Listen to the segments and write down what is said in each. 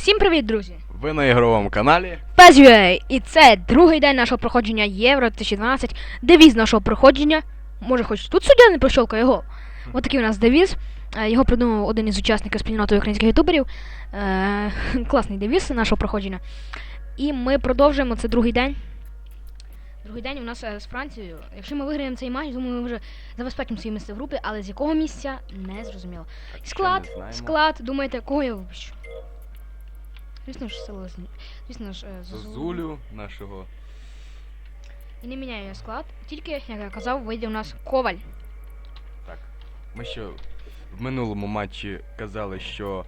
Всім привіт, друзі! Ви на ігровому каналі. PES.UA! І це другий день нашого проходження Євро 2012. Девіз нашого проходження. Може, хоч тут суддя не прощолкає гол. Ось такий у нас девіз. Е, Його придумав один із учасників спільноти українських ютуберів. Е, класний девіз нашого проходження. І ми продовжуємо це другий день. Другий день у нас е, з Францією. Якщо ми виграємо цей матч, думаю, ми вже забезпечимо своє місце в групі, але з якого місця не зрозуміло. Склад, склад, думаєте, кого я випущу? Звісно ж, село Зні- Звісно ж, е, Зозулю. Зозулю нашого. І не міняю я склад. Тільки, як я казав, вийде у нас коваль. Так. Ми ще в минулому матчі казали, що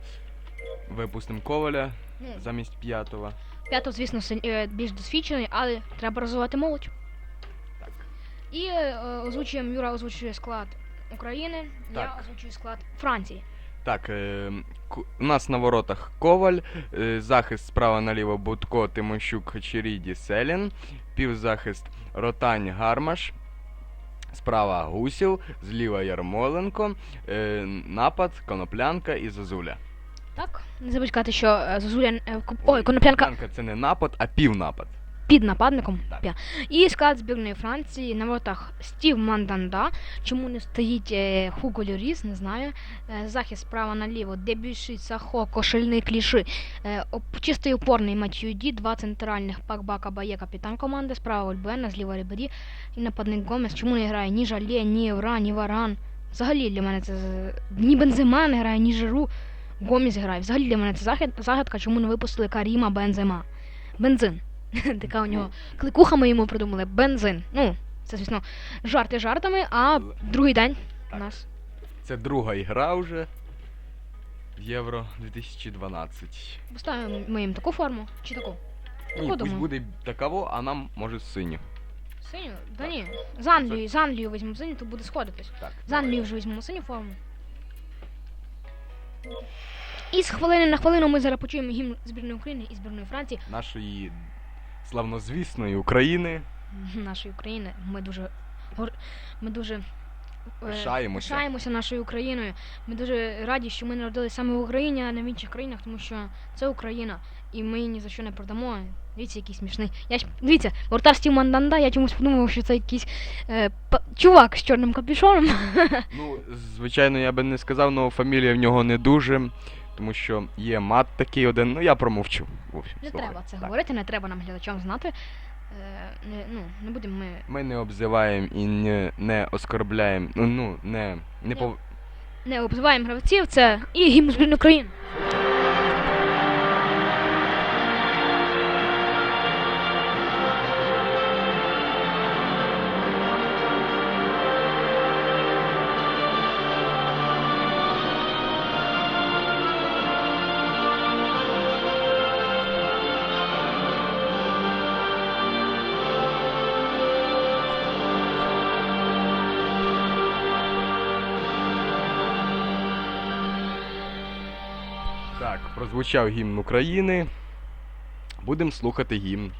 випустимо коваля замість п'ятого. П'ято, звісно, е, більш досвідчений, але треба розвивати молодь. Так. І е, е, озвучуємо, Юра озвучує склад України, я Так. озвучую склад Франції. Так, е, у нас на воротах Коваль, е, захист справа наліво Будко, Тимощук, Хачеріді, Селін, півзахист Ротань Гармаш, справа Гусів, зліва Ярмоленко, е, напад Коноплянка і Зозуля. Так, не забудь казати, що коп- Ой, коноплянка це не напад, а півнапад. Під нападником. І склад збірної Франції на воротах Стів Манданда. Чому не стоїть е, Хуго Льоріс, не знаю. Е, захист справа наліво, Дебюші, Сахо, Кошельний Кліши. Е, чистий опорний Матью Ді, два центральних Пакбака Бає, капітан команди, справа Ольбена, зліва Рибері і нападник Гомес. Чому не грає ні Жалє, ні Евра, ні Варан. Взагалі для мене це ні Бензема не грає, ні Жиру. Гоміс грає. Взагалі для мене це загадка, чому не випустили Каріма Бензема. Бензин. Така у нього кликуха ми йому придумали. Бензин. Ну, це, звісно, жарти жартами, а другий день у нас. Це друга ігра вже в Євро 2012. Поставимо ми їм таку форму чи таку? Ні, Таку, пусть думаю. буде таково, а нам може синю. Синю? Да ні. З Англією, з Англією візьмемо синю, то буде сходитись. Так. З Англією вже візьмемо синю форму. І з хвилини на хвилину ми зараз почуємо гімн збірної України і збірної Франції, Нашої славнозвісної України. нашої України. Ми дуже ми дуже е, Пишаємося. пишаємося нашою Україною. Ми дуже раді, що ми народилися саме в Україні, а не в інших країнах, тому що це Україна, і ми її ні за що не продамо. Дивіться, який смішний. Я ж дивіться, вратар Стів Манданда, я чомусь подумав, що це якийсь е, па- чувак з чорним капюшоном. Ну, звичайно, я би не сказав, але фамілія в нього не дуже, тому що є мат такий один, ну я промовчу. В общем, Не слухай. треба це Так. говорити, не треба нам глядачам знати. Е, не, ну, не будемо ми. Ми не обзиваємо і не, не оскорбляємо, ну, ну не, не пов... Не обзиваємо гравців, це і гімн України. Прозвучав гімн України. Будемо слухати гімн.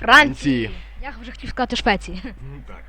Франції. Я вже хотів сказати Швеції. Ну, Так,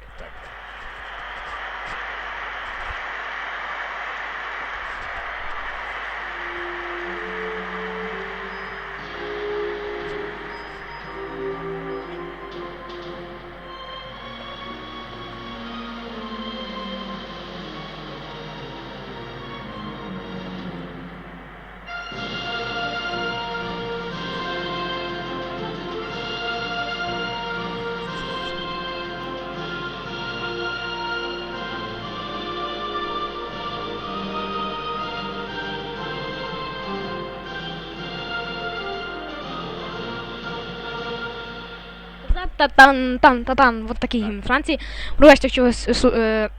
Та-тан, тан, та-тан, от такий гімн Франції. Пробачте, якщо ви е,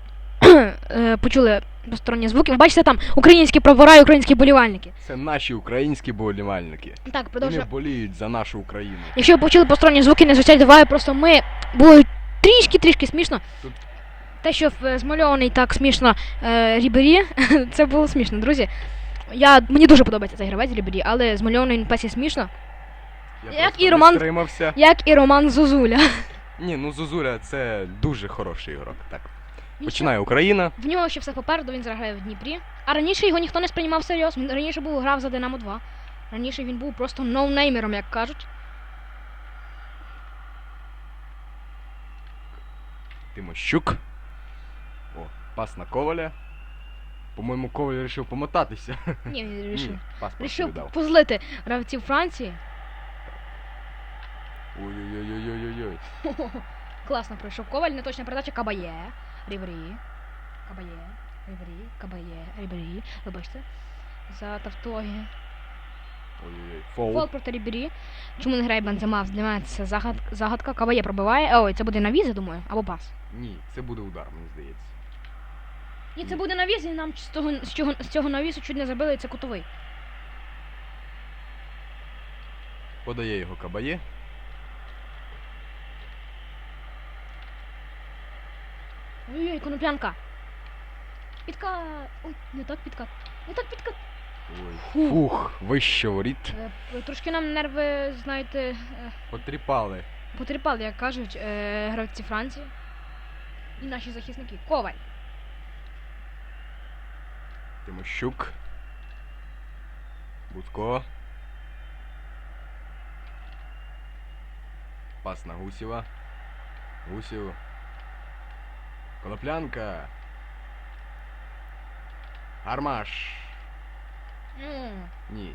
е, почули посторонні звуки. Ви бачите там українські прапора і українські болівальники. Це наші українські болівальники. Так, Вони боліють за нашу Україну. Якщо ви почули посторонні звуки, не звичайно уваги, просто ми було трішки-трішки смішно. Тут- Те, що змальований так смішно е, Рібері, це було смішно, друзі. Я, мені дуже подобається цей гравець Рібері, але змальований він песі смішно, Я Як просто і не Роман- стримався. як і Роман Зозуля. Ні, ну Зозуля це дуже хороший ігрок. Так. Починає Україна. В нього ще все попереду, він зараз грає в Дніпрі. А раніше його ніхто не сприймав всерйоз. Він раніше був грав за Динамо 2. Раніше він був просто ноунеймером, як кажуть. Тимощук. О, пас на Коваля. По-моєму, Коваль вирішив помотатися. Ні, він вирішив. Ні, пас просто Рішив позлити гравців Франції. Ой-ой-ой-ой-ой-ой. Класно пройшов Коваль, неточна передача Кабає. Рібрі. Кабає. Рібрі. Кабає. Рібрі. Вибачте. За тавтологію. Ой-ой-ой. Фол Фол. проти Рібрі. Чому не грає Бензема? Для мене це загад... загадка. Кабає пробиває. Ой, це буде навіз, я думаю, або пас. Ні, це буде удар, мені здається. Ні, це буде навіз, і нам з того, з цього, з цього навісу чуть не забили, і це кутовий. Подає його Кабає. Ой-ой, коноплянка. Підкат. Ой, не так підкат. Не так підкат. Ой. Фух. Фух, вище воріт. Е, Трошки нам нерви, знаєте, е, Потріпали. потріпали, як кажуть, е, гравці Франції. І наші захисники. Коваль. Тимощук. Будко. Пас на Гусєва. Гусєв. Коноплянка. Гармаш. Ну, Ні.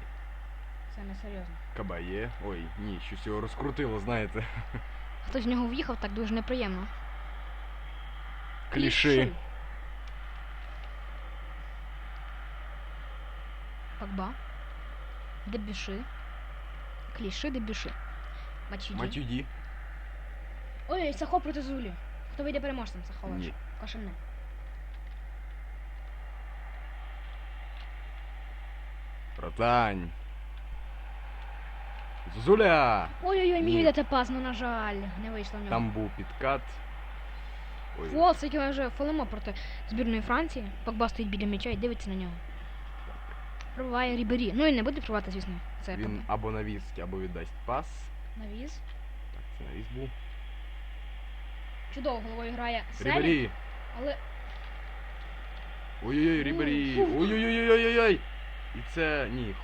це не серйозно. Кабає. Ой, ні, щось його розкрутило, знаєте. Хтось в нього в'їхав, так дуже неприємно. Кліши. Пакба. Дебюши. Кліши, дебюши. Мачіді. Матюді. Ой, Сахо проти Зулі. Хто вийде переможцем, Сахо? Ні. Кошельне. Ротань. Зузуля! Ой-ой-ой, міг Ні. віддати пас, ну на жаль, не вийшло в нього. Там був підкат. Ой, Фол, це ми вже фолимо проти збірної Франції. Пакба стоїть біля м'яча і дивиться на нього. Пробиває Рібері. Ну і не буде пробувати, звісно. Це він або навіз, або віддасть пас. навіз. Так, це навіз був. Чудово головою грає Рібері! Але... Ой-ой-ой, Рібері. Ой-ой-ой-ой-ой-ой. І це. ні.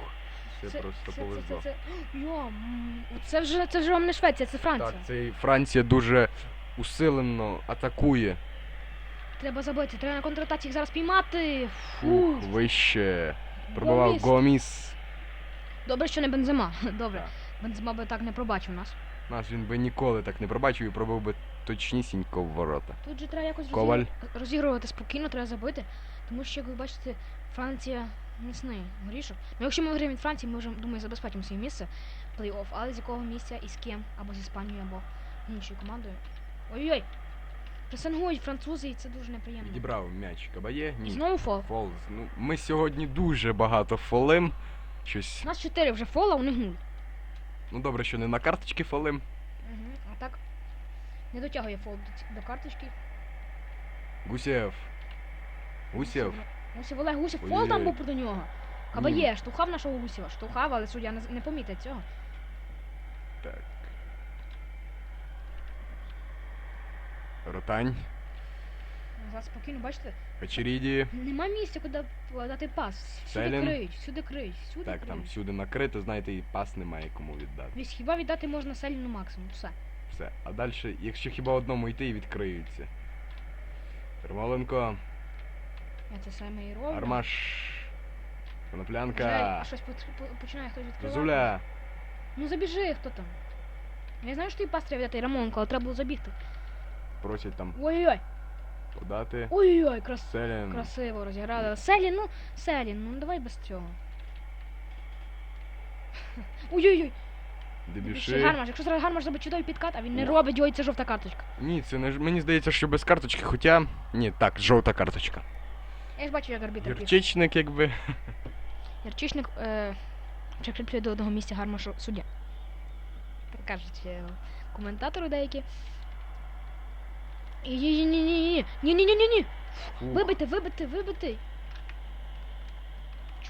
Це, це, просто це, повезло. Це, це, це, Йо, це вже це вже вам не Швеція, це Франція. Так, це Франція дуже усилено атакує. Треба забити, треба на контратаці їх зараз піймати. Фух, Фу. вище. Пробивав Гоміс. Добре, що не Бензема. Добре. Так. Бензема би так не пробачив нас. Нас він би ніколи так не пробачив і пробив би точнісінько в ворота. Тут же треба якось Коваль. розігрувати, розігрувати спокійно, треба забити. Тому що, як ви бачите, Франція міцний горішок. Ну, якщо ми виграємо від Франції, ми вже, думаю, забезпечимо своє місце в плей-офф. Але з якого місця і з ким, або з Іспанією, або іншою командою. Ой-ой! Пресингують французи, і це дуже неприємно. Відібрав м'яч Кабає. І Ні. знову фол. Фол. Ну, ми сьогодні дуже багато фолим. Щось. У нас 4 вже фола, у них 0. Ну добре, що не на карточки фолим. Угу. А так не дотягує фол до, до карточки. Гусєв. Гусєв. Гусєв Олег Гусєв, фол там був проти нього. Кабає, штовхав нашого Гусєва, штовхав, але суддя не, не помітить цього. Так. Ротань. Зараз спокійно, бачите, Печеріді. нема місця, куди дати пас. Всюди Селін. криють, всюди криють, всюди Так, криють. там всюди накрито, знаєте, і пас немає кому віддати. Весь хіба віддати можна Селіну максимум, все. Все. А далі, якщо хіба одному йти і відкриються. Ермоленко, Я це саме і роблю. Армаш, Вже Коноплянка, щось по- по- починає хтось відкривати. Зуля. Ну забіжи, хто там. Я знаю, що тобі пас треба віддати Рамонко, але треба було забігти. Просять там Ой-ой-ой, подати. ой-ой-ой, крас... Селін. красиво розіграли. Селін, ну, Селін, ну давай без цього. Ой-ой-ой, Дебюши. Гармаш, якщо зараз Гармаш зробить чудовий підкат, а він не робить його, і це жовта карточка. Ні, це не ж- мені здається, що без карточки, хоча. Ні, так, жовта карточка. Я ж бачу, як арбітр пів. Гірчичник, якби. Ярчичник е, прикріплює до одного місця гармашу суддя. Так кажуть е, коментатори деякі. Ні-ні-ні-ні-ні. Ні-ні-ні-ні-ні. Вибити, вибити, вибити.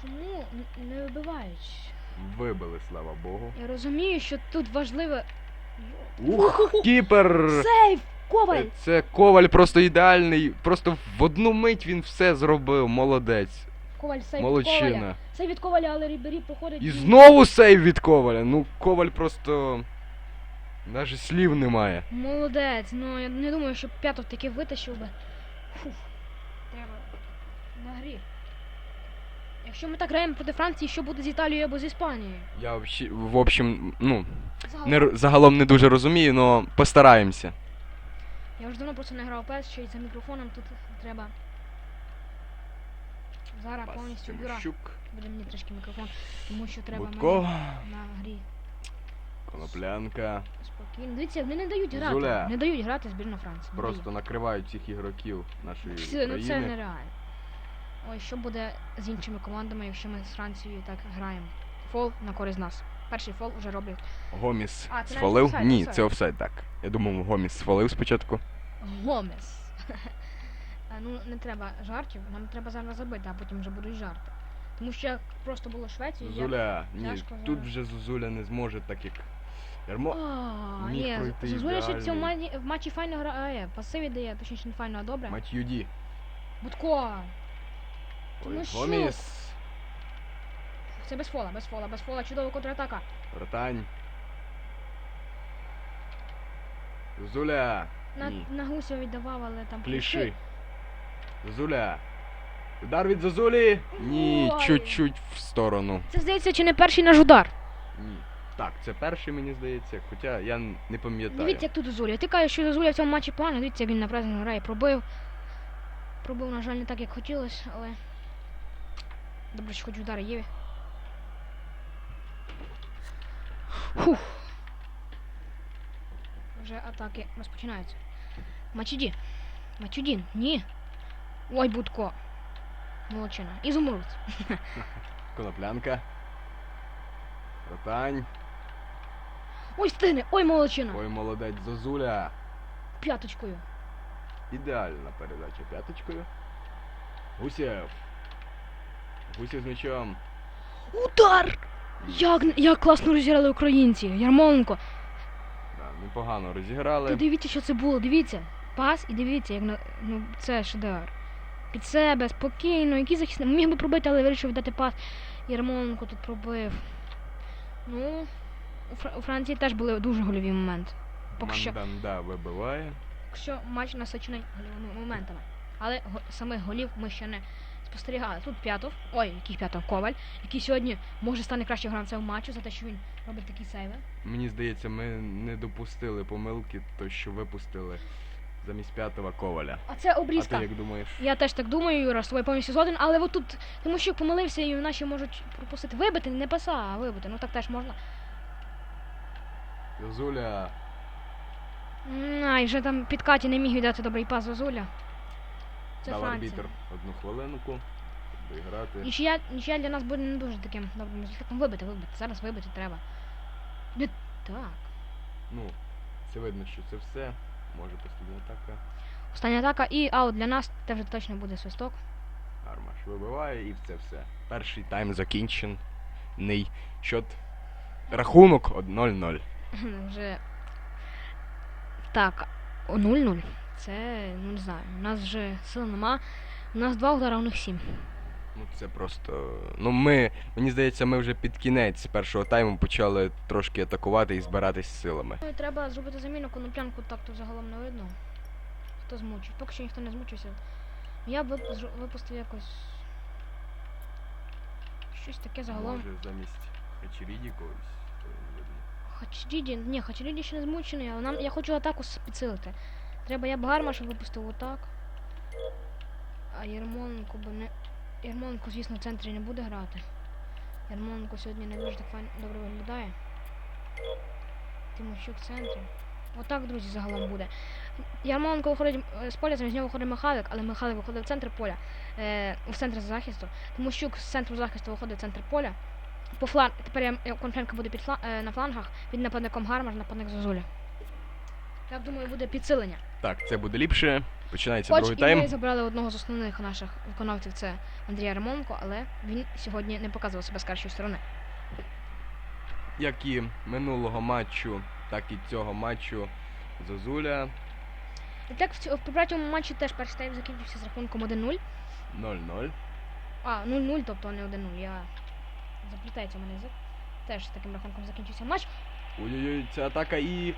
Чому не вибивають? Вибили, слава Богу. Я розумію, що тут важливе. Ух, кіпер! Сейф! Коваль! Це коваль просто ідеальний. Просто в одну мить він все зробив. Молодець. Коваль сейв від Коваля. Сейв від Коваля, але Рібері проходить. І знову сейв від Коваля. Ну, Коваль просто. Навіть слів немає. Молодець, ну я не думаю, що п'ятов таки витащив би. Фух. Треба на грі. Якщо ми так граємо проти Франції, що буде з Італією або з Іспанією? Я взагалі, в общем, ну, Загалом. не, загалом не дуже розумію, але постараємося. Я вже давно просто не грав пес, ще й за мікрофоном тут треба. Зараз повністю бюра. Буде мені трішки мікрофон, тому що треба Будков, мені на грі. Коноплянка. Спокійно. Дивіться, вони не дають грати. Зуля. Не дають грати збірна Франції. не Просто накривають всіх ігроків нашої. Все, ну це країни. нереально. Ой, що буде з іншими командами, якщо ми з Францією так граємо? Фол на користь нас. Перший фол вже роблять. Гоміс А, це навіть свалив? офсайд, Ні, офсайд. це офсайд, так. Я думав, Гоміс свалив спочатку. Гомес. А, ну не треба жартів, нам треба зараз забити, а потім вже будуть жарти. Тому що як просто було Швецію, я... Ні, тяжко тут зараз. вже Зозуля не зможе, так як Ярмо. А, міг ні, пройти Зозуля ще в цьому в матчі файно грає, пасиві дає, точніше не файно, а добре. Мать Юді. Будко! Ой, що? Гоміс. Це без фола, без фола, без фола, чудова контратака. Ротань. Зозуля. На, Ні. на гусю віддавав, але там Кліши. Зозуля. Удар від Зозулі. Ні, Ой. чуть-чуть в сторону. Це здається, чи не перший наш удар. Ні. Так, це перший, мені здається, хоча я не пам'ятаю. Дивіться, як тут Зозуля. Ти кажеш, що Зозуля в цьому матчі погано, дивіться, як він на презент грає, пробив. Пробив, на жаль, не так, як хотілося, але. Добре, що хоч удари є. Фух. Вже атаки розпочинаються. Мачіді. Мачудін. Ні. Ой, Будко. Молодчина. Ізумруд. Коноплянка. Ротань. Ой, стине! Ой, молодчина. Ой, молодець, Зозуля. П'яточкою. Ідеальна передача п'яточкою. Гусєв. Гусєв з м'ячом. Удар! Як, як класно розіграли українці. Ярмоленко. Да, непогано розіграли. Ти дивіться, що це було. Дивіться. Пас і дивіться, як на. Ну, це шедевр. Під себе, спокійно, який захисник. Міг би пробити, але вирішив дати пас. Ярмоленко тут пробив. Ну, у, Фра- Франції теж були дуже гольові моменти. Поки що, Манданда вибиває. поки що матч насичений гольовими моментами. Але го, самих голів ми ще не спостерігали. Тут п'ятов, ой, який п'ятов, Коваль, який сьогодні може стане кращим гравцем матчу за те, що він робить такі сейви. Мені здається, ми не допустили помилки, то що випустили замість п'ятого коваля. А це обрізка. А ти як думаєш? Я теж так думаю, Юра, з тобою повністю згоден, але от тут тому що помилився і наші можуть пропустити. Вибити, не паса, а вибити. Ну так теж можна. Зозуля. М, Ай, вже там під Каті не міг віддати добрий пас Зозуля. Це Дав Франція. арбітр одну хвилинку. Доіграти. Нічия, нічия для нас буде не дуже таким добрим результатом. Вибити, вибити. Зараз вибити треба. Не так. Ну, це видно, що це все. Може постійна атака. Остання атака і аут для нас це вже точно буде свисток. Армаш вибиває і це все. Перший тайм закінчений. Счет. Рахунок 0-0. Вже. Так, о, 0-0. Це, ну не знаю, у нас вже сил нема. У нас два удара, у них сім. Ну це просто. Ну ми. Мені здається, ми вже під кінець першого тайму почали трошки атакувати і збиратись силами. Ну, і треба зробити заміну коноплянку, так то загалом не видно. Хто змучить? Поки що ніхто не змучився. Я б випустив якось. Щось таке загалом. Може замість Хачеріді когось. Видно. Хачріді, ні, Хачріді ще не змучений, але нам я хочу атаку підсилити. Треба я б Гармаша випустив отак. А Єрмоленко б не. Єрмоленко, звісно, в центрі не буде грати. Єрмоленко сьогодні не дуже так файно добре виглядає. Тимощук в центрі. Отак, друзі, загалом буде. Ярмоленко виходить е, з поля, замість нього виходить Михайлик, але Михайлик виходить в центр поля, е, в центр захисту. Тимощук з центру захисту виходить в центр поля. По флан... Тепер я- конфлянка буде під фла... е, на флангах, під нападником Гармаш, нападник Зозуля. Я думаю, буде підсилення. Так, це буде ліпше. Починається Хоч другий і тайм. ми забрали одного з основних наших виконавців, це Андрія Ремонко, але він сьогодні не показував себе з кращої сторони. Як і минулого матчу, так і цього матчу Зозуля І так в, ць- в попередньому матчі теж перший тайм закінчився з рахунком 1-0. 0-0. А, 0-0, тобто не 1-0. Я заплітається мене язик. Теж з таким рахунком закінчився матч. Ой-ой-ой, ця атака і.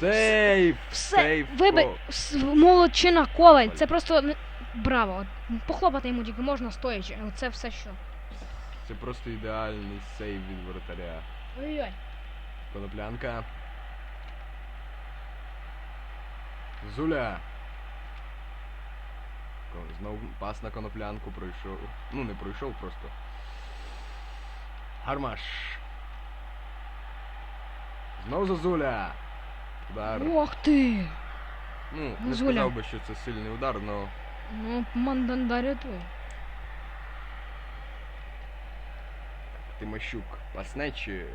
Сейф! Все, Сейф! с- молодчина коваль. Це просто браво. Похлопати йому тільки можна стоячи. Це все що. Це просто ідеальний сейв від воротаря. Ой-ой. Коноплянка. Зуля. Ко- Знов пас на коноплянку пройшов. Ну, не пройшов просто. Гармаш. Знов Зозуля. Удар. Ох ти! Ну, не Зозуля. сказав би, що це сильний удар, але Ну, манданда рятує. Тимощук пасне чи.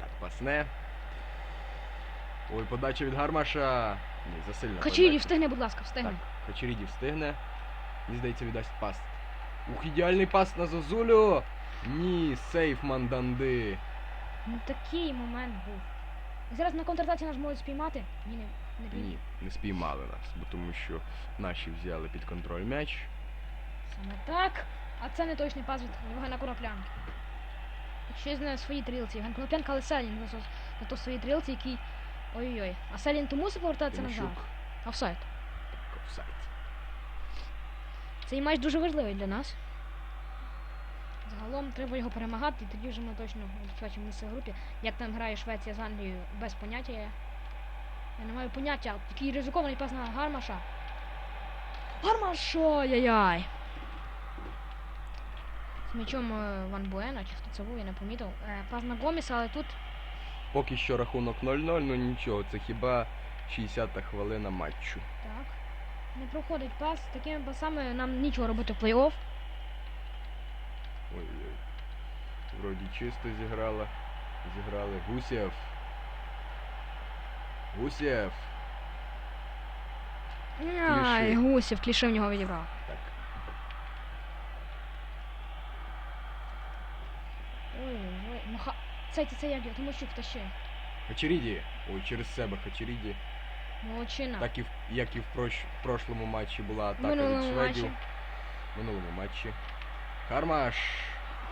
Так, пасне. Ой, подача від Гармаша. Ні, засильна Хачірі, подача. встигни, будь ласка, встигни. Так, Хачеріді встигне. Мені здається, віддасть пас. Ух, ідеальний пас на Зозулю! Ні, сейф Манданди. Ну такий момент був. Зараз на контратаці нас можуть спіймати. Ні, не, не. Ні, не спіймали нас, бо тому що наші взяли під контроль м'яч. Саме так. А це не точний пас від Євгена Коноплянки. Ще на своїй трілці. Євген Коноплянка, але Селін на, то- своїй трілці, який. Ой-ой-ой. А Селін то мусив повертатися назад. Офсайд. Так, офсайд. Цей матч дуже важливий для нас. Загалом треба його перемагати, і тоді вже ми точно забезпечимо місце в групі. Як там грає Швеція з Англією, без поняття я. Я не маю поняття. Такий ризикований пас на Гармаша. Гармаш! Ой-яй-яй! З м'ячом е, Ван Буена, чи хто це був, я не помітив. Е, пас на Гоміса, але тут Поки що рахунок 0-0, ну нічого, це хіба 60-та хвилина матчу. так. Не проходить пас. Такими пасами нам нічого робити в плей-офф. Ой-ой. Вроді чисто зіграла. Зіграли Гусєв. Гусєв. Ай. Гусів, кліше в нього відібрав. Так. Ой-ой-ой. Ну ха. Цей це як його, тому що втащив. Хачеріді. Ой, через себе Хачеріді. Молодчина. Так і в, як і в, прош, в прошлому матчі була атака Минулому від шведів. матчі. В минулому матчі. Хармаш.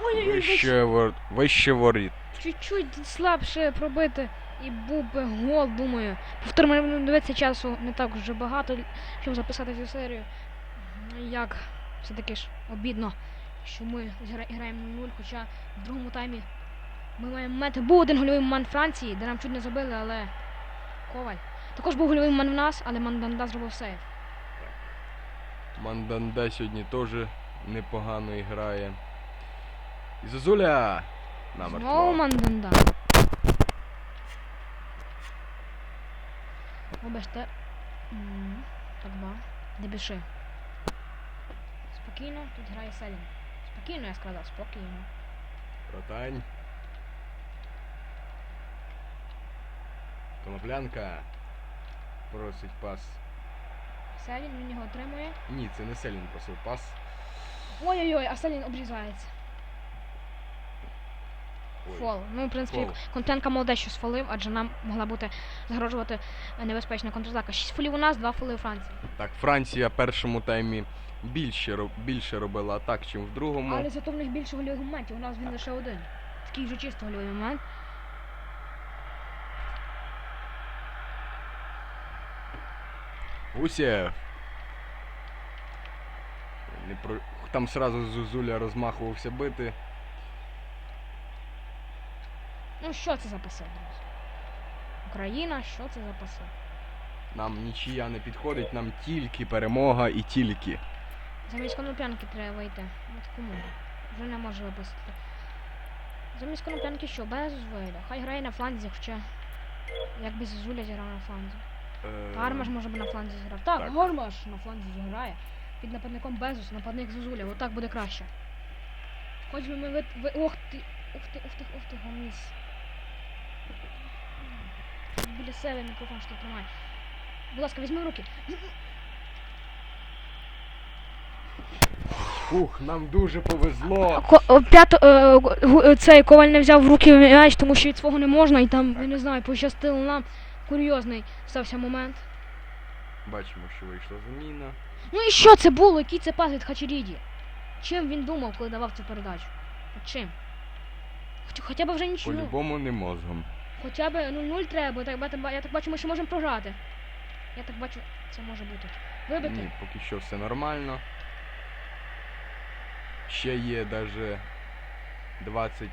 Ой-ой-ой, Вище, вор... Вище воріт. чуть-чуть слабше пробити. І був би гол, думаю. Повторимо, не дивитися часу не так вже багато, щоб записати цю серію. Як все-таки ж обідно, що ми граємо 0, хоча в другому таймі ми маємо мати. Був один гольовий момент Франції, де нам чуть не забили, але Коваль. Також був гольовий момент в нас, але Манданда зробив сейв. Манданда сьогодні теж непогано грає. І Зозуля! Знову Намертво. Манданда. Вибачте. Так, два. Не більше. Спокійно, тут грає Селін. Спокійно, я сказав, спокійно. Ротань. Коноплянка. Просить пас. Селін, він його отримує. Ні, це не Селін просив пас. Ой-ой-ой, а Селін обрізається. Фол. Ну, в принципі, Фол. Контенка молодець, що сфолив, адже нам могла бути загрожувати небезпечна контратака. Шість фолів у нас, два фоли у Франції. Так, Франція в першому таймі більше, роб- більше робила атак, ніж в другому. Але зато в них більше гольових моментів, у нас він лише один. Такий вже чисто гольовий момент. Гусєв. Не про... Там сразу Зузуля розмахувався бити. Ну що це за паси, друзі? Україна, що це за паси? Нам нічия не підходить, нам тільки перемога і тільки. Замість коноплянки треба вийти. От кому? Вже не може випустити. Замість коноплянки що? Без вийде. Хай грає на фланзі, хоча. Якби Зозуля зіграв на фланзі. Е, Гармаш може би на фланзі зіграв. Так, так. Гармаш на фланзі зіграє. Під нападником Безус, нападник Зозуля. Отак буде краще. Хоч би ми ви... ви... Ох ти! Ух ти, ух ти, ух ти, гоміс. Біля себе мікрофон що тримай. Будь ласка, візьми в руки. Фух, нам дуже повезло. Ко- о, П'ято, е, е, цей коваль не взяв в руки м'яч, тому що від свого не можна, і там, я не знаю, пощастило нам. Курйозний стався момент. Бачимо, що вийшла заміна. Ну і що це було? Який це пас від Хачеріді? чим він думав, коли давав цю передачу? Чим? Хоч, хоча б вже нічого. По-любому не мозгом. Хоча б 0-0 треба, так, я так бачу, ми ще можемо програти. Я так бачу, це може бути. Вибити. Ні, поки що все нормально. Ще є даже 20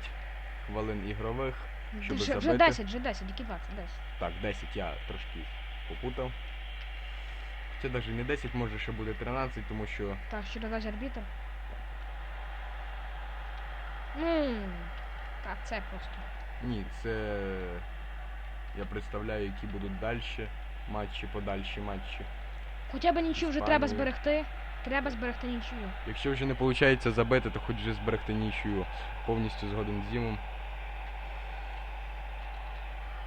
хвилин ігрових. щоб вже, вже 10, вже 10, які 20, 10. Так, 10 я трошки попутав. Це навіть не 10, може ще буде 13, тому що Так, що додасть арбітр. Ну, так, це просто. ні, це я представляю, які будуть далі матчі, подальші матчі. Хоча б нічого вже треба зберегти. Треба зберегти нічию. Якщо вже не виходить забити, то хоч вже зберегти нічию. Повністю згоден з Дімом.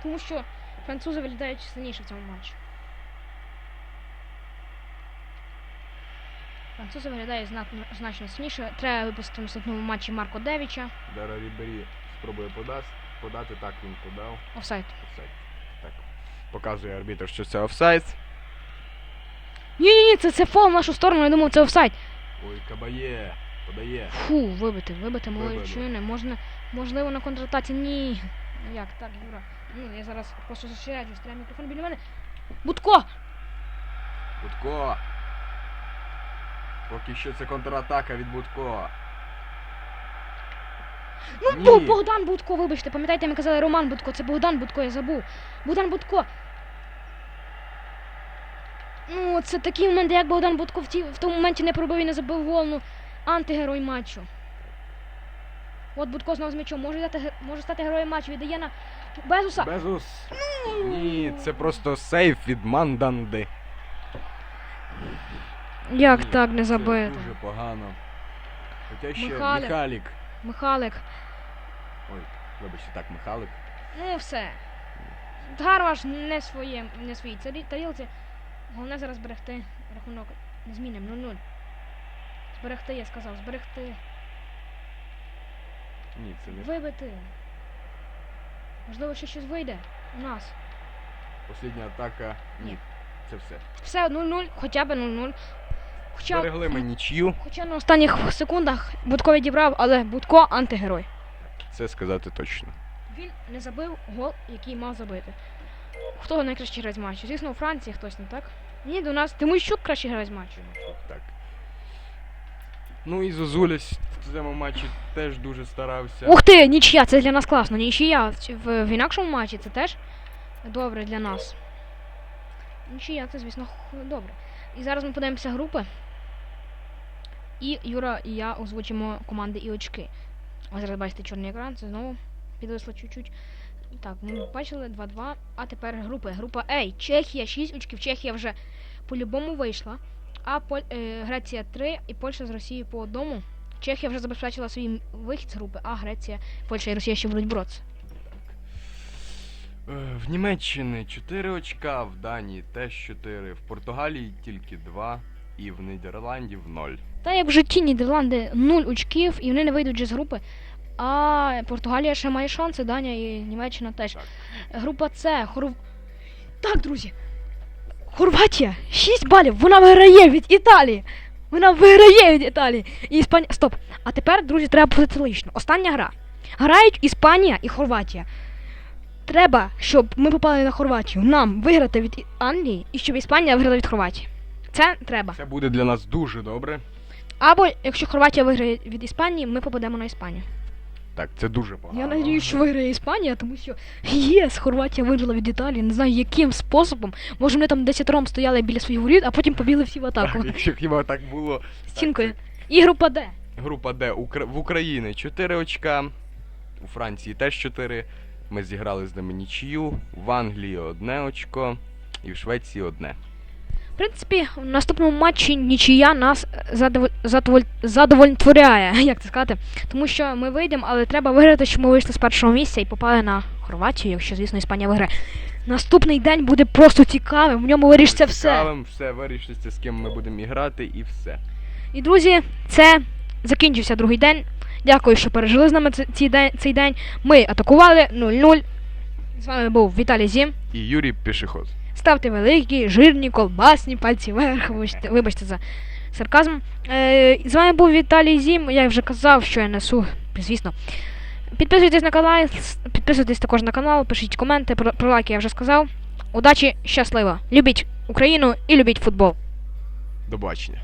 Тому що французи виглядають сильніше в цьому матчі. Французи виглядають знатно, значно сильніше. Треба випустити в наступному матчі Марко Девіча. Дара Рібері спробує подасть, подати, так він подав. Офсайд. Офсайд. Так. Показує арбітр, що це офсайд. Ні, ні, ні, це, це фол в нашу сторону, я думав, це офсайд. Ой, кабає, подає. Фу, вибити, вибити Вибили. молодчини. Можна, можливо, на контратаці. Ні. Ну як, так, Юра. Ну, я зараз просто зосереджуюсь, треба мікрофон біля мене. Будко! Будко. Поки що це контратака від Будко. Ну, Ні. Бо- Богдан Будко, вибачте, пам'ятаєте, ми казали Роман Будко, це Богдан Будко, я забув. Богдан Будко. Ну, це такий момент, як Богдан Будко в, ті, в тому моменті не пробив і не забив гол, ну, антигерой матчу. От Будко знову з м'ячом, може, дати, ге- може стати героєм матчу, віддає на Безуса. Безус. Ні, це просто сейф від Манданди. Як так не забити? дуже погано. Хоча ще Михайлик. Михалік. Михалик. Ой, вибачте, так, Михалик. Ну, все. Гарваш не своє, не своїй тарілці. Головне зараз зберегти рахунок. Не змінимо 0-0. Зберегти, я сказав, зберегти. Ні, це не Вибити. Можливо, ще щось вийде у нас. Послідня атака. Ні. Ні. Це все. Все 0-0, хоча б 0-0. Хоча, Берегли ми нічю. хоча на останніх секундах Будко відібрав, але Будко антигерой. Це сказати точно. Він не забив гол, який мав забити. Хто найкращий гравець матчу? Звісно, у Франції хтось не так. Ні, до нас Тимощук кращий гравець матчу. Так. Ну і Зозулясь в цьому матчі теж дуже старався. Ух ти, нічия, це для нас класно. Нічия в, в, в інакшому матчі це теж добре для нас. Нічия, це, звісно, добре. І зараз ми подивимося групи. І Юра і я озвучимо команди і очки. Ось зараз бачите чорний екран, це знову підвисло чуть-чуть. Так, ми бачили 2-2. А тепер групи. Група А. Чехія 6 очків. Чехія вже по-любому вийшла. А Поль... е, Греція 3 і Польща з Росією по одному. Чехія вже забезпечила свій вихід з групи, а Греція, Польща і Росія ще будуть боротися. Е, В Німеччині 4 очка, в Данії теж 4, в Португалії тільки 2 і в Нідерландів 0. Та як в житті Нідерланди 0 очків і вони не вийдуть з групи. А Португалія ще має шанси, Данія і Німеччина теж. Так. Група С, Хорв... Так, друзі. Хорватія 6 балів. Вона виграє від Італії. Вона виграє від Італії. І Іспанія. Стоп. А тепер, друзі, треба бути логічно. Остання гра. Грають Іспанія і Хорватія. Треба, щоб ми попали на Хорватію. Нам виграти від Англії і щоб Іспанія виграла від Хорватії. Це треба. Це буде для нас дуже добре. Або якщо Хорватія виграє від Іспанії, ми попадемо на Іспанію. Так, це дуже погано. Я надіюсь, що виграє Іспанія, тому що єс, Хорватія виграла від Італії. Не знаю яким способом. Може, вони там десятером стояли біля своїх воріт, а потім побігли всі в атаку. Так, якщо хіба так було. Стінкою. І група Д. група Д Укра... в Україні 4 очка, у Франції теж 4. Ми зіграли з ними нічию, в Англії одне очко і в Швеції одне. В принципі, в наступному матчі нічия нас задоволь... задоволь... задовольтворяє, як це сказати. Тому що ми вийдемо, але треба виграти, щоб ми вийшли з першого місця і попали на Хорватію, якщо, звісно, Іспанія виграє. Наступний день буде просто цікавим, в ньому вирішиться все. Цікавим, все вирішиться, з ким ми будемо грати, і все. І друзі, це закінчився другий день. Дякую, що пережили з нами ц- ці день, цей день. Ми атакували 0-0. З вами був Віталій Зім. І Юрій Пішеход. Ставте великі, жирні, колбасні пальці вверх. Вибачте, за сарказм. Е, з вами був Віталій Зім. Я вже казав, що я несу, звісно. Підписуйтесь на канал, підписуйтесь також на канал, пишіть коменти, про, про лайки я вже сказав. Удачі, щасливо! Любіть Україну і любіть футбол! До бачення.